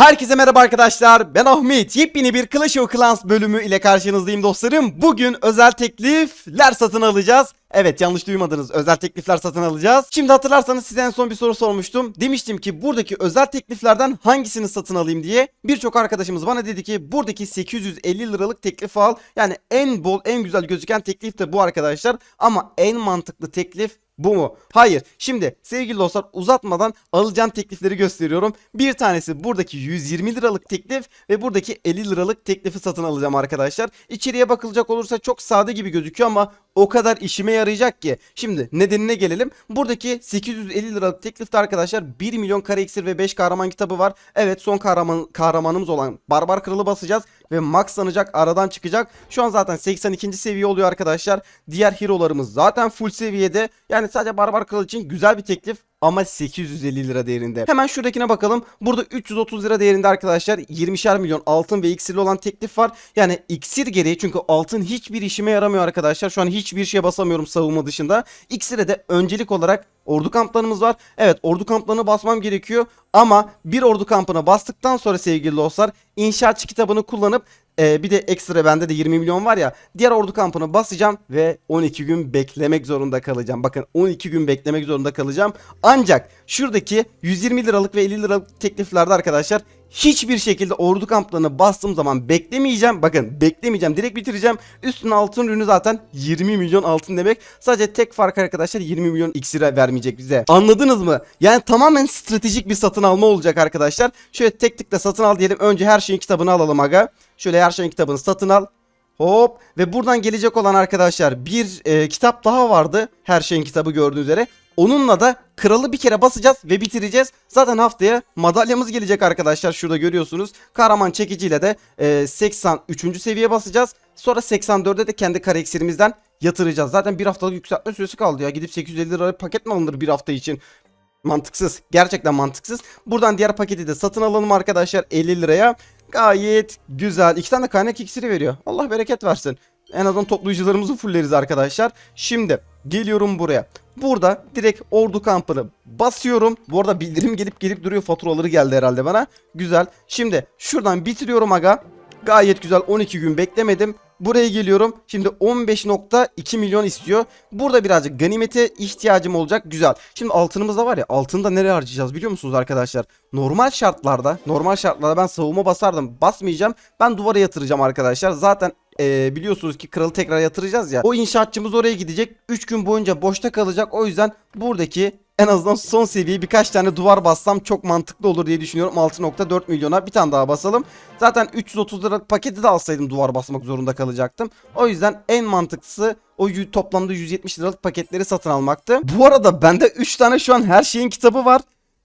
Herkese merhaba arkadaşlar. Ben Ahmet. Yepyeni bir Clash of Clans bölümü ile karşınızdayım dostlarım. Bugün özel teklifler satın alacağız. Evet yanlış duymadınız. Özel teklifler satın alacağız. Şimdi hatırlarsanız size en son bir soru sormuştum. Demiştim ki buradaki özel tekliflerden hangisini satın alayım diye. Birçok arkadaşımız bana dedi ki buradaki 850 liralık teklifi al. Yani en bol en güzel gözüken teklif de bu arkadaşlar. Ama en mantıklı teklif bu mu? Hayır. Şimdi sevgili dostlar uzatmadan alacağım teklifleri gösteriyorum. Bir tanesi buradaki 120 liralık teklif ve buradaki 50 liralık teklifi satın alacağım arkadaşlar. İçeriye bakılacak olursa çok sade gibi gözüküyor ama o kadar işime yarayacak ki. Şimdi nedenine gelelim. Buradaki 850 liralık teklifte arkadaşlar 1 milyon kare iksir ve 5 kahraman kitabı var. Evet son kahraman, kahramanımız olan Barbar Kralı basacağız ve maxlanacak aradan çıkacak. Şu an zaten 82. seviye oluyor arkadaşlar. Diğer hero'larımız zaten full seviyede. Yani sadece Barbar Kral için güzel bir teklif ama 850 lira değerinde. Hemen şuradakine bakalım. Burada 330 lira değerinde arkadaşlar 20'şer milyon altın ve iksirli olan teklif var. Yani iksir gereği çünkü altın hiçbir işime yaramıyor arkadaşlar. Şu an hiçbir şeye basamıyorum savunma dışında. İksire de öncelik olarak ordu kamplarımız var. Evet ordu kamplarını basmam gerekiyor. Ama bir ordu kampına bastıktan sonra sevgili dostlar inşaatçı kitabını kullanıp ee, bir de ekstra bende de 20 milyon var ya. Diğer ordu kampını basacağım ve 12 gün beklemek zorunda kalacağım. Bakın 12 gün beklemek zorunda kalacağım. Ancak şuradaki 120 liralık ve 50 liralık tekliflerde arkadaşlar hiçbir şekilde ordu kamplarını bastığım zaman beklemeyeceğim. Bakın beklemeyeceğim. Direkt bitireceğim. Üstüne altın ürünü zaten 20 milyon altın demek. Sadece tek fark arkadaşlar 20 milyon iksire vermeyecek bize. Anladınız mı? Yani tamamen stratejik bir satın alma olacak arkadaşlar. Şöyle tek tıkla satın al diyelim. Önce her şeyin kitabını alalım aga. Şöyle her şeyin kitabını satın al. Hop ve buradan gelecek olan arkadaşlar bir e, kitap daha vardı. Her şeyin kitabı gördüğünüz üzere. Onunla da kralı bir kere basacağız ve bitireceğiz. Zaten haftaya madalyamız gelecek arkadaşlar. Şurada görüyorsunuz. Kahraman çekiciyle de e, 83. seviye basacağız. Sonra 84'e de kendi kare iksirimizden yatıracağız. Zaten bir haftalık yükseltme süresi kaldı ya. Gidip 850 lira paket mi alınır bir hafta için? Mantıksız. Gerçekten mantıksız. Buradan diğer paketi de satın alalım arkadaşlar 50 liraya. Gayet güzel. İki tane kaynak iksiri veriyor. Allah bereket versin. En azından toplayıcılarımızı fulleriz arkadaşlar. Şimdi geliyorum buraya. Burada direkt ordu kampını basıyorum. Bu arada bildirim gelip gelip duruyor. Faturaları geldi herhalde bana. Güzel. Şimdi şuradan bitiriyorum aga. Gayet güzel 12 gün beklemedim. Buraya geliyorum. Şimdi 15.2 milyon istiyor. Burada birazcık ganimete ihtiyacım olacak. Güzel. Şimdi altınımız da var ya. Altını da nereye harcayacağız biliyor musunuz arkadaşlar? Normal şartlarda, normal şartlarda ben savunma basardım. Basmayacağım. Ben duvara yatıracağım arkadaşlar. Zaten e, biliyorsunuz ki kralı tekrar yatıracağız ya. O inşaatçımız oraya gidecek. 3 gün boyunca boşta kalacak. O yüzden buradaki en azından son seviye birkaç tane duvar bassam çok mantıklı olur diye düşünüyorum. 6.4 milyona bir tane daha basalım. Zaten 330 lira paketi de alsaydım duvar basmak zorunda kalacaktım. O yüzden en mantıklısı o toplamda 170 liralık paketleri satın almaktı. Bu arada bende 3 tane şu an her şeyin kitabı var.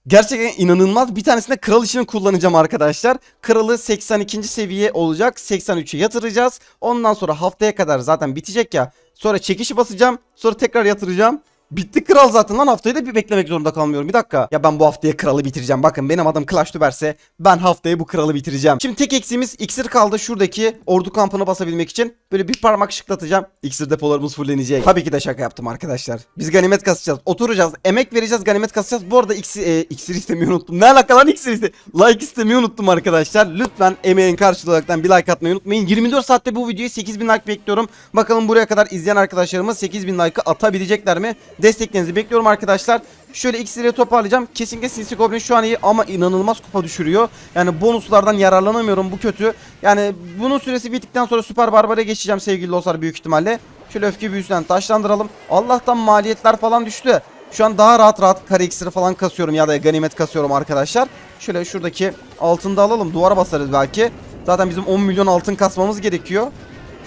Gerçekten inanılmaz. Bir tanesinde kral için kullanacağım arkadaşlar. Kralı 82. seviye olacak. 83'e yatıracağız. Ondan sonra haftaya kadar zaten bitecek ya. Sonra çekişi basacağım. Sonra tekrar yatıracağım. Bitti kral zaten lan haftayı da bir beklemek zorunda kalmıyorum. Bir dakika. Ya ben bu haftaya kralı bitireceğim. Bakın benim adım Clash Tuberse ben haftaya bu kralı bitireceğim. Şimdi tek eksiğimiz iksir kaldı şuradaki ordu kampına basabilmek için. Böyle bir parmak şıklatacağım. İksir depolarımız fullenecek. Tabii ki de şaka yaptım arkadaşlar. Biz ganimet kasacağız. Oturacağız. Emek vereceğiz. Ganimet kasacağız. Bu arada iksir, e, iksir istemeyi unuttum. Ne alaka lan iksir iste? Like istemeyi unuttum arkadaşlar. Lütfen emeğin karşılığı olaraktan bir like atmayı unutmayın. 24 saatte bu videoyu 8000 like bekliyorum. Bakalım buraya kadar izleyen arkadaşlarımız 8000 like'ı atabilecekler mi? Desteklerinizi bekliyorum arkadaşlar. Şöyle iksiri toparlayacağım. Kesinlikle Sinsi Goblin şu an iyi ama inanılmaz kupa düşürüyor. Yani bonuslardan yararlanamıyorum bu kötü. Yani bunun süresi bittikten sonra Süper Barbar'a geçeceğim sevgili dostlar büyük ihtimalle. Şöyle öfke büyüsünden taşlandıralım. Allah'tan maliyetler falan düştü. Şu an daha rahat rahat kare iksiri falan kasıyorum ya da ganimet kasıyorum arkadaşlar. Şöyle şuradaki altını da alalım. Duvara basarız belki. Zaten bizim 10 milyon altın kasmamız gerekiyor.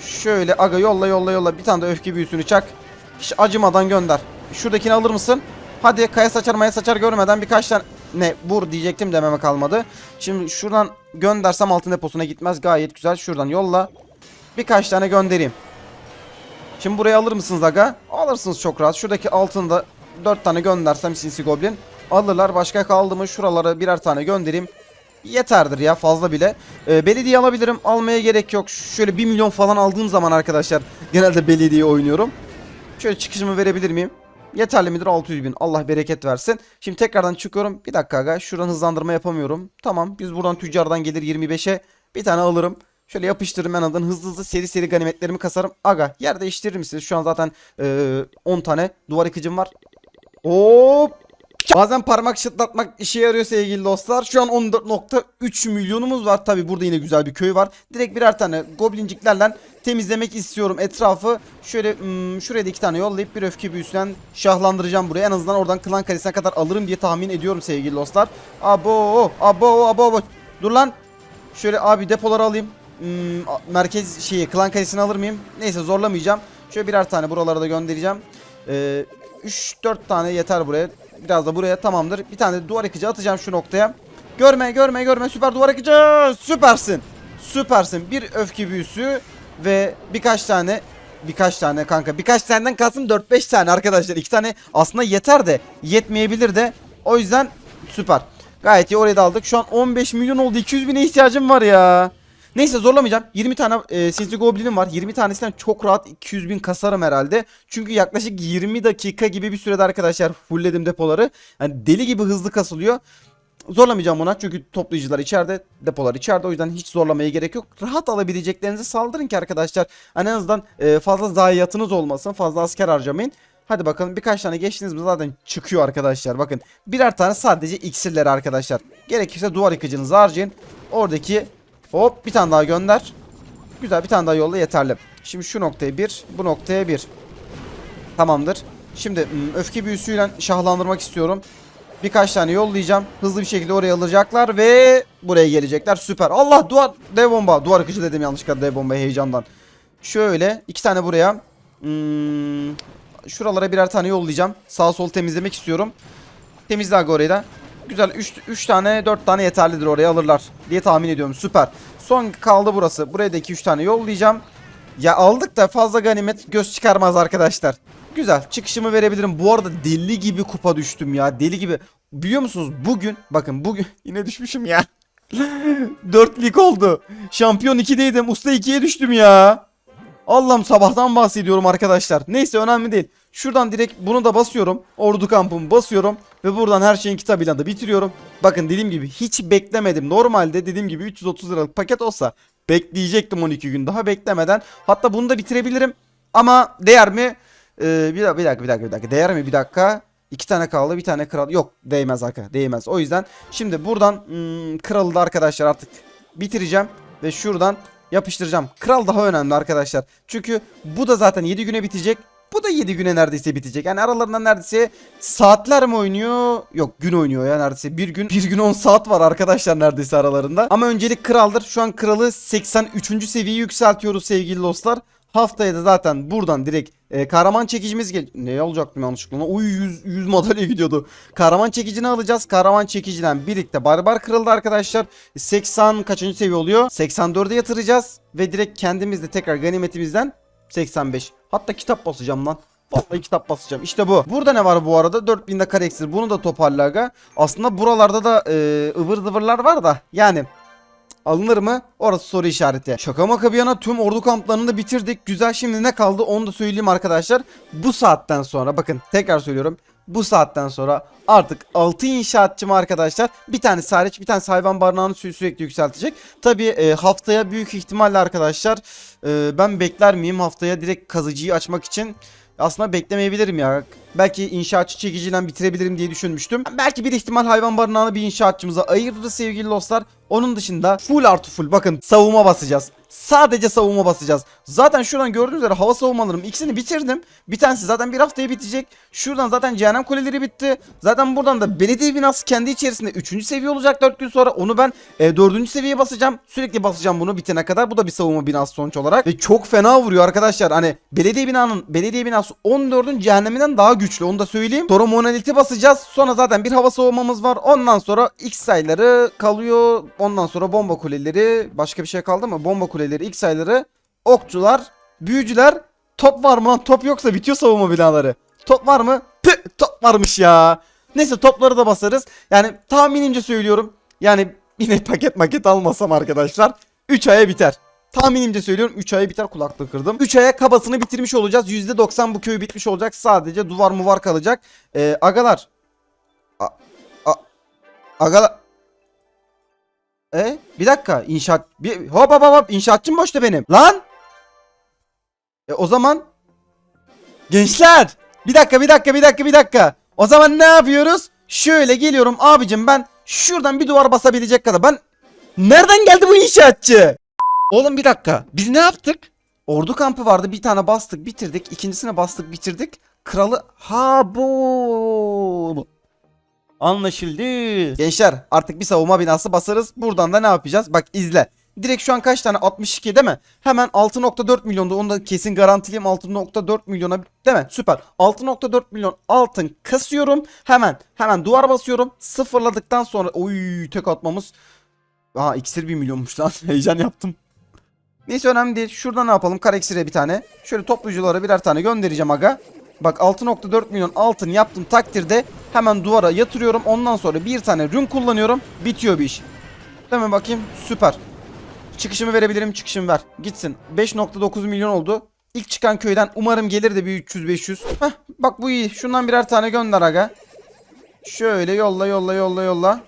Şöyle aga yolla yolla yolla. Bir tane de öfke büyüsünü çak. Hiç acımadan gönder. Şuradakini alır mısın? Hadi kaya saçar maya saçar görmeden birkaç tane ne vur diyecektim dememe kalmadı. Şimdi şuradan göndersem altın deposuna gitmez. Gayet güzel. Şuradan yolla. Birkaç tane göndereyim. Şimdi buraya alır mısınız aga? Alırsınız çok rahat. Şuradaki altını da 4 tane göndersem Sinsi Goblin alırlar. Başka kaldı mı şuralara birer tane göndereyim. Yeterdir ya fazla bile. Ee, belediye alabilirim. Almaya gerek yok. Şöyle 1 milyon falan aldığım zaman arkadaşlar genelde belediye oynuyorum. Şöyle çıkışımı verebilir miyim? Yeterli midir? 600 bin. Allah bereket versin. Şimdi tekrardan çıkıyorum. Bir dakika aga. Şuradan hızlandırma yapamıyorum. Tamam. Biz buradan tüccardan gelir 25'e bir tane alırım. Şöyle yapıştırırım en azından hızlı hızlı seri seri ganimetlerimi kasarım. Aga yer değiştirir misiniz? Şu an zaten e, 10 tane duvar yıkıcım var. Hop. Bazen parmak çıtlatmak işe yarıyor sevgili dostlar. Şu an 14.3 milyonumuz var. Tabi burada yine güzel bir köy var. Direkt birer tane goblinciklerle temizlemek istiyorum etrafı. Şöyle hmm, şuraya da iki tane yollayıp bir öfke büyüsünden şahlandıracağım buraya. En azından oradan klan kalesine kadar alırım diye tahmin ediyorum sevgili dostlar. Abo abo abo abo. Dur lan. Şöyle abi depoları alayım. Hmm, merkez şeyi klan kalesini alır mıyım? Neyse zorlamayacağım. Şöyle birer tane buralara da göndereceğim. Ee, 3-4 tane yeter buraya. Biraz da buraya tamamdır. Bir tane de duvar yıkıcı atacağım şu noktaya. Görme görme görme süper duvar yıkıcı. Süpersin. Süpersin. Bir öfke büyüsü ve birkaç tane birkaç tane kanka. Birkaç taneden kalsın 4-5 tane arkadaşlar. 2 tane aslında yeter de yetmeyebilir de. O yüzden süper. Gayet iyi oraya da aldık. Şu an 15 milyon oldu. 200 bine ihtiyacım var ya. Neyse zorlamayacağım. 20 tane e, sinsi goblinim var. 20 tanesinden çok rahat 200 bin kasarım herhalde. Çünkü yaklaşık 20 dakika gibi bir sürede arkadaşlar fullledim depoları. Yani deli gibi hızlı kasılıyor. Zorlamayacağım buna çünkü toplayıcılar içeride, depolar içeride. O yüzden hiç zorlamaya gerek yok. Rahat alabileceklerinizi saldırın ki arkadaşlar. Hani en azından e, fazla zayiatınız olmasın. Fazla asker harcamayın. Hadi bakalım birkaç tane geçtiniz mi zaten çıkıyor arkadaşlar. Bakın birer tane sadece iksirler arkadaşlar. Gerekirse duvar yıkıcınızı harcayın. Oradaki hop bir tane daha gönder. Güzel bir tane daha yolla yeterli. Şimdi şu noktaya bir, bu noktaya bir. Tamamdır. Şimdi hmm, öfke büyüsüyle şahlandırmak istiyorum. Birkaç tane yollayacağım. Hızlı bir şekilde oraya alacaklar ve buraya gelecekler. Süper. Allah duvar dev bomba. Duvar akıcı dedim yanlışlıkla dev bomba heyecandan. Şöyle iki tane buraya. Hmm, şuralara birer tane yollayacağım. Sağ sol temizlemek istiyorum. Temizle aga orayı da. Güzel 3 tane 4 tane yeterlidir oraya alırlar diye tahmin ediyorum. Süper. Son kaldı burası. Buraya da 2-3 tane yollayacağım. Ya aldık da fazla ganimet göz çıkarmaz arkadaşlar. Güzel çıkışımı verebilirim. Bu arada deli gibi kupa düştüm ya. Deli gibi. Biliyor musunuz bugün bakın bugün yine düşmüşüm ya. 4 lig oldu. Şampiyon 2'deydim. Usta 2'ye düştüm ya. Allah'ım sabahtan bahsediyorum arkadaşlar. Neyse önemli değil. Şuradan direkt bunu da basıyorum. Ordu kampımı basıyorum. Ve buradan her şeyin kitabıyla da bitiriyorum. Bakın dediğim gibi hiç beklemedim. Normalde dediğim gibi 330 liralık paket olsa bekleyecektim 12 gün daha beklemeden. Hatta bunu da bitirebilirim. Ama değer mi? Ee, bir, bir dakika bir dakika bir dakika. Değer mi? Bir dakika. İki tane kaldı bir tane kral. Yok değmez arka değmez. O yüzden şimdi buradan hmm, kralı da arkadaşlar artık bitireceğim. Ve şuradan yapıştıracağım. Kral daha önemli arkadaşlar. Çünkü bu da zaten 7 güne bitecek. Bu da 7 güne neredeyse bitecek. Yani aralarında neredeyse saatler mi oynuyor? Yok gün oynuyor ya neredeyse. Bir gün bir gün 10 saat var arkadaşlar neredeyse aralarında. Ama öncelik kraldır. Şu an kralı 83. seviyeye yükseltiyoruz sevgili dostlar. Haftaya da zaten buradan direkt e, kahraman çekicimiz gel... Ne alacaktım yanlışlıkla? Oy 100, 100 madalya gidiyordu. Kahraman çekicini alacağız. Kahraman çekiciden birlikte barbar kırıldı arkadaşlar. 80 kaçıncı seviye oluyor? 84'e yatıracağız. Ve direkt kendimiz de tekrar ganimetimizden 85. Hatta kitap basacağım lan. Vallahi kitap basacağım. İşte bu. Burada ne var bu arada? 4000'de kare eksir. Bunu da toparla aga. Aslında buralarda da e, ıvır zıvırlar var da. Yani Alınır mı? Orası soru işareti. Şaka maka bir yana tüm ordu kamplarını da bitirdik. Güzel şimdi ne kaldı onu da söyleyeyim arkadaşlar. Bu saatten sonra bakın tekrar söylüyorum. Bu saatten sonra artık 6 inşaatçım arkadaşlar. Bir tane hariç bir tane hayvan barınağını sü- sürekli yükseltecek. Tabi e, haftaya büyük ihtimalle arkadaşlar e, ben bekler miyim haftaya direkt kazıcıyı açmak için aslında beklemeyebilirim ya. Belki inşaatçı çekiciyle bitirebilirim diye düşünmüştüm. Belki bir ihtimal hayvan barınağını bir inşaatçımıza ayırırız sevgili dostlar. Onun dışında full artı full bakın savunma basacağız. Sadece savunma basacağız. Zaten şuradan gördüğünüz üzere hava savunmalarım ikisini bitirdim. Bir tanesi zaten bir haftaya bitecek. Şuradan zaten cehennem kuleleri bitti. Zaten buradan da belediye binası kendi içerisinde 3. seviye olacak 4 gün sonra. Onu ben e, 4. seviyeye basacağım. Sürekli basacağım bunu bitene kadar. Bu da bir savunma binası sonuç olarak. Ve çok fena vuruyor arkadaşlar. Hani belediye binanın belediye binası 14'ün cehenneminden daha güçlü. Onu da söyleyeyim. Sonra monoliti basacağız. Sonra zaten bir hava savunmamız var. Ondan sonra X sayıları kalıyor. Ondan sonra bomba kuleleri. Başka bir şey kaldı mı? Bomba kuleleri, X sayıları, okçular, büyücüler. Top var mı lan? Top yoksa bitiyor savunma binaları. Top var mı? Püh, top varmış ya. Neyse topları da basarız. Yani tahminimce söylüyorum. Yani yine paket maket almasam arkadaşlar. 3 aya biter. Tahminimce söylüyorum 3 aya biter kulaklığı kırdım. 3 aya kabasını bitirmiş olacağız. %90 bu köy bitmiş olacak. Sadece duvar muvar kalacak. Ee, agalar. Agalar. E bir dakika inşaat bir hop hop hop inşaatçım boşta benim. Lan. E o zaman gençler bir dakika bir dakika bir dakika bir dakika. O zaman ne yapıyoruz? Şöyle geliyorum abicim ben şuradan bir duvar basabilecek kadar. Ben nereden geldi bu inşaatçı? Oğlum bir dakika. Biz ne yaptık? Ordu kampı vardı. Bir tane bastık, bitirdik. İkincisine bastık, bitirdik. Kralı ha bu. Anlaşıldı. Gençler artık bir savunma binası basarız. Buradan da ne yapacağız? Bak izle. Direkt şu an kaç tane? 62 değil mi? Hemen 6.4 milyonda onu da kesin garantileyim 6.4 milyona değil mi? Süper. 6.4 milyon altın kasıyorum. Hemen hemen duvar basıyorum. Sıfırladıktan sonra oy tek atmamız. Aa iksir 1 milyonmuş lan. Heyecan yaptım. Neyse önemli değil. Şurada ne yapalım? Kara iksire bir tane. Şöyle topluculara birer tane göndereceğim aga. Bak 6.4 milyon altın yaptım takdirde hemen duvara yatırıyorum. Ondan sonra bir tane rün kullanıyorum. Bitiyor bir iş. Değil mi bakayım? Süper. Çıkışımı verebilirim. Çıkışımı ver. Gitsin. 5.9 milyon oldu. İlk çıkan köyden umarım gelir de bir 300-500. Heh bak bu iyi. Şundan birer tane gönder aga. Şöyle yolla yolla yolla yolla.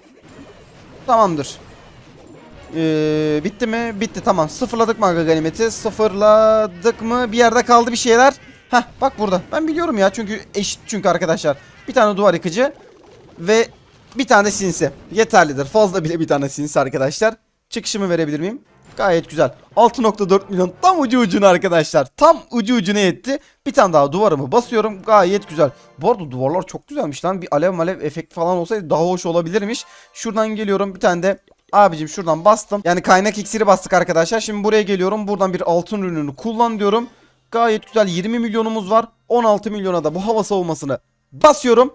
Tamamdır. Ee, bitti mi? Bitti tamam. Sıfırladık mı aga ganimeti? Sıfırladık mı? Bir yerde kaldı bir şeyler. Heh bak burada. Ben biliyorum ya çünkü eşit çünkü arkadaşlar. Bir tane duvar yıkıcı ve bir tane sinsi. Yeterlidir. Fazla bile bir tane sinsi arkadaşlar. Çıkışımı verebilir miyim? Gayet güzel. 6.4 milyon tam ucu ucuna arkadaşlar. Tam ucu ucuna yetti. Bir tane daha duvarımı basıyorum. Gayet güzel. Bu arada duvarlar çok güzelmiş lan. Bir alev malev efekt falan olsaydı daha hoş olabilirmiş. Şuradan geliyorum. Bir tane de Abicim şuradan bastım. Yani kaynak iksiri bastık arkadaşlar. Şimdi buraya geliyorum. Buradan bir altın ürününü kullan diyorum. Gayet güzel 20 milyonumuz var. 16 milyona da bu hava savunmasını basıyorum.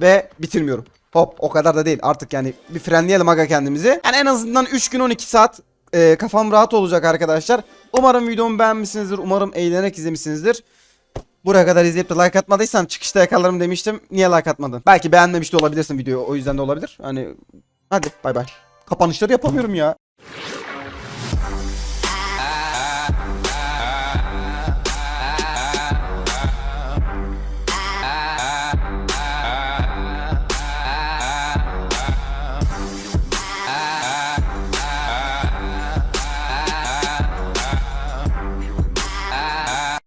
Ve bitirmiyorum. Hop o kadar da değil artık yani bir frenleyelim aga kendimizi. Yani en azından 3 gün 12 saat e, kafam rahat olacak arkadaşlar. Umarım videomu beğenmişsinizdir. Umarım eğlenerek izlemişsinizdir. Buraya kadar izleyip de like atmadıysan çıkışta yakalarım demiştim. Niye like atmadın? Belki beğenmemiş de olabilirsin videoyu. O yüzden de olabilir. Hani hadi bay bay. Kapanışları yapamıyorum ya.